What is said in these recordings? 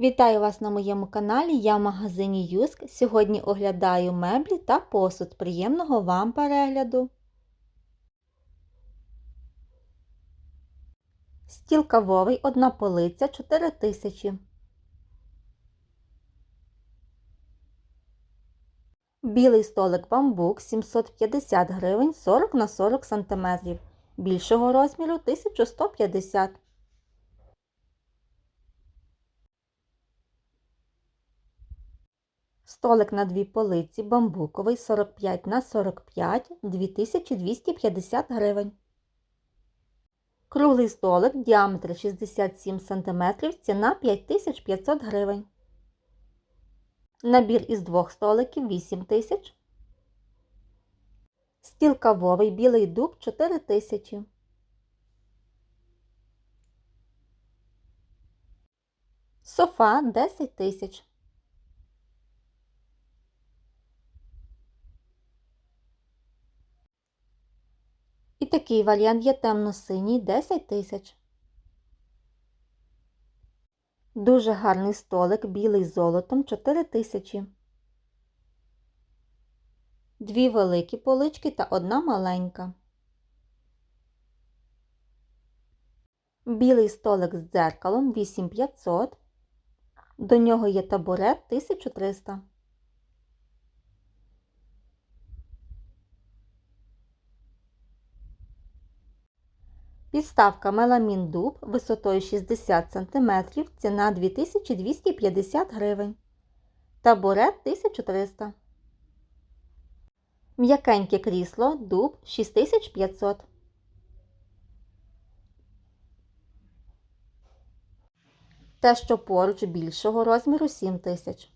Вітаю вас на моєму каналі, я в магазині Юск. Сьогодні оглядаю меблі та посуд. Приємного вам перегляду! Стіл кавовий, одна полиця 4000. Білий столик бамбук 750 гривень 40 на 40 см. Більшого розміру 1150 Столик на дві полиці бамбуковий 45 на 45 2250 гривень. Круглий столик діаметр 67 см, ціна 5500 гривень. Набір із двох столиків 8000. Стіл кавовий білий дуб 4000. Софа 10 тисяч. Такий варіант є темно-синій 10 тисяч. Дуже гарний столик білий з золотом 4 тисячі. Дві великі полички та одна маленька. Білий столик з дзеркалом 8500. До нього є табурет 1300. Підставка меламін дуб висотою 60 см, ціна 2250 гривень. Табурет 1300 М'якеньке крісло дуб 6500 Те, що поруч більшого розміру 7000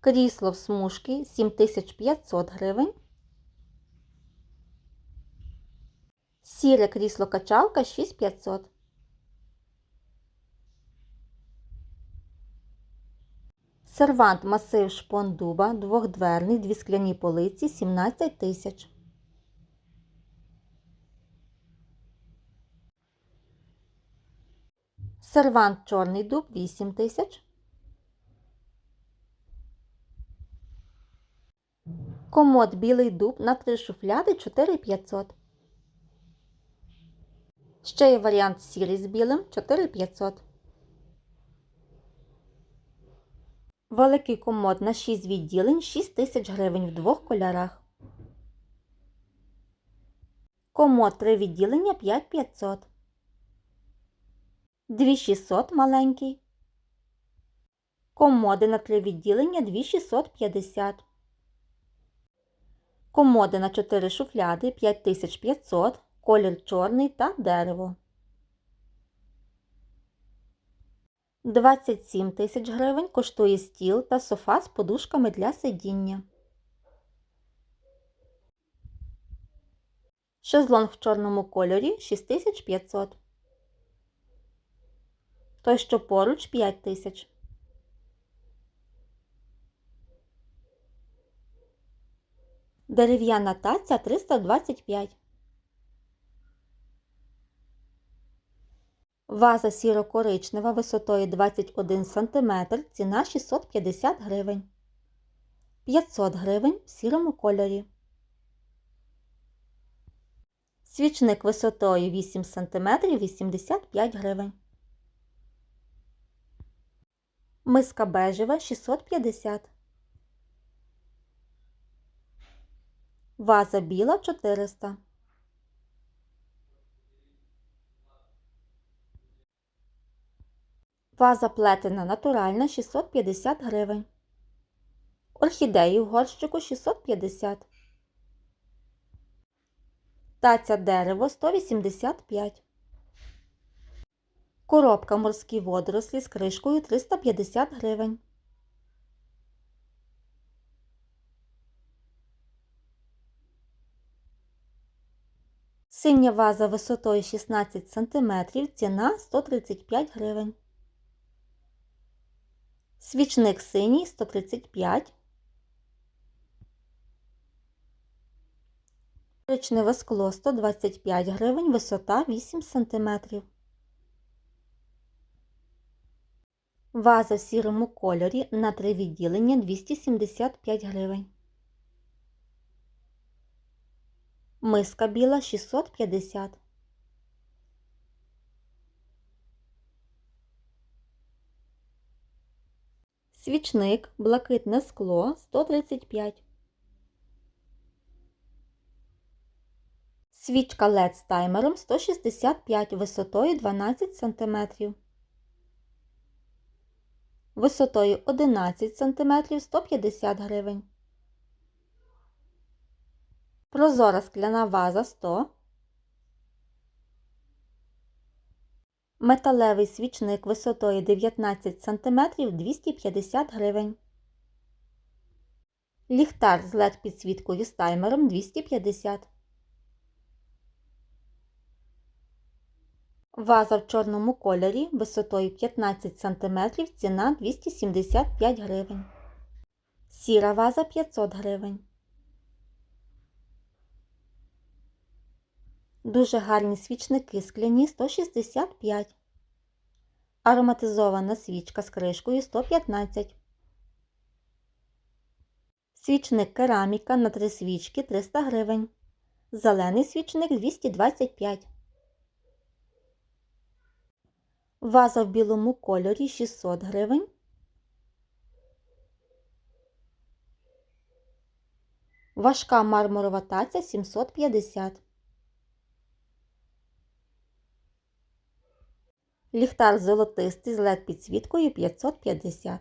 Крісло в смужки 7500 гривень. Сіре крісло качалка 6500. Сервант масив шпон дуба, двохдверний, дві скляні полиці 17 тисяч. Сервант чорний дуб 8 тисяч. Комод білий дуб на три шуфляди 4500. Ще є варіант сірий з білим 4500. Великий комод на 6 відділень 6000 гривень в двох кольорах. Комод 3 відділення 5500. 2600 маленький. Комоди на 3 відділення 2650. Комоди на 4 шуфляди 5500 колір чорний та дерево. 27 тисяч гривень коштує стіл та софа з подушками для сидіння. Шезлонг в чорному кольорі 6500. Той, що поруч 5 тисяч. Дерев'яна таця 325. Ваза сіро-коричнева висотою 21 см, ціна 650 гривень. 500 гривень в сірому кольорі. Свічник висотою 8 см 85 гривень. Миска бежева 650. Ваза біла 400. Ваза плетена натуральна 650 гривень. Орхідеї в горщику 650. Таця дерево 185. Коробка морські водорослі з кришкою 350 гривень. Синя ваза висотою 16 см, ціна 135 гривень. Свічник синій 135. Коричневе скло 125 гривень, висота 8 см. Ваза в сірому кольорі на три відділення 275 гривень. Миска біла 650. Свічник блакитне скло 135. Свічка LED з таймером 165 висотою 12 см. Висотою 11 см 150 гривень. Прозора скляна ваза 100 Металевий свічник висотою 19 см 250 гривень. Ліхтар з LED підсвіткою з таймером 250 Ваза в чорному кольорі висотою 15 см ціна 275 гривень. Сіра ваза 500 гривень. Дуже гарні свічники скляні 165. Ароматизована свічка з кришкою 115. Свічник кераміка на 3 свічки 300 гривень. Зелений свічник 225. Ваза в білому кольорі 600 гривень. Важка мармурова таця 750. Ліхтар золотистий з LED підсвіткою 550.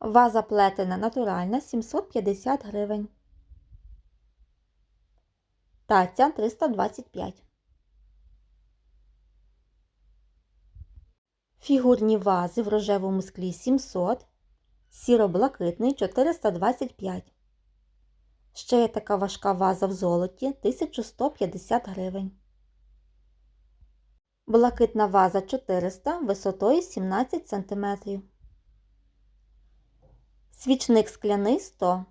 Ваза плетена натуральна 750 гривень. Таця 325. Фігурні вази в рожевому склі 700, сіро-блакитний 425. Ще є така важка ваза в золоті 1150 гривень. Блакитна ваза 400 висотою 17 см. Свічник скляний 100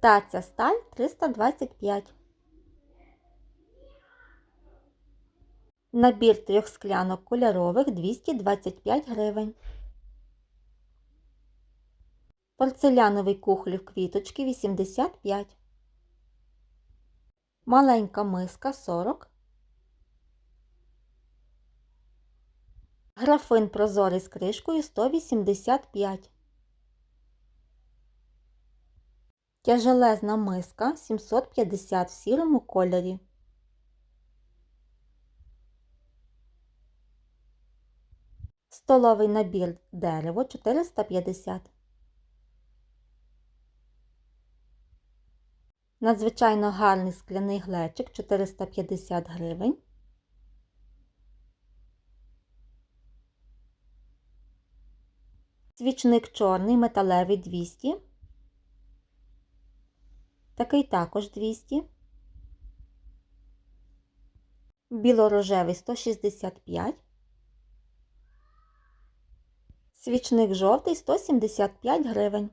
Таця сталь 325. Набір трьох склянок кольорових 225 гривень. Порцеляновий в квіточки 85. Маленька миска 40. Графин прозорий з кришкою 185. Тяжелезна миска 750 в сірому кольорі. Столовий набір дерево 450. Надзвичайно гарний скляний глечик 450 гривень. Свічник чорний металевий 200. Такий також 200. Білорожевий 165. Свічник жовтий 175 гривень.